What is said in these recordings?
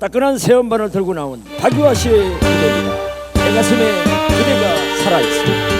따끈한 새음반을 들고 나온 박유아 씨의 무대입니다. 내 가슴에 그대가 살아있습니다.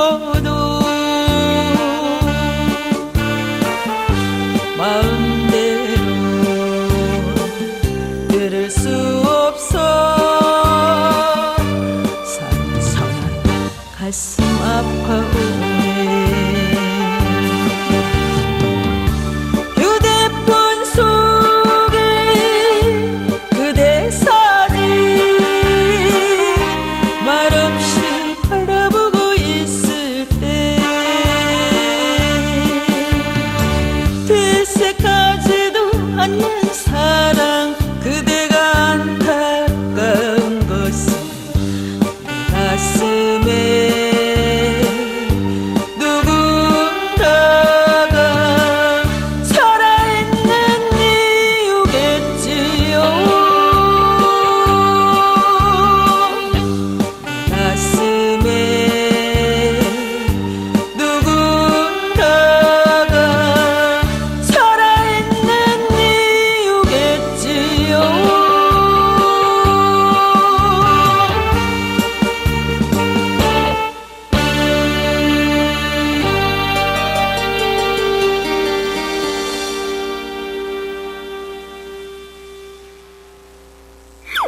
for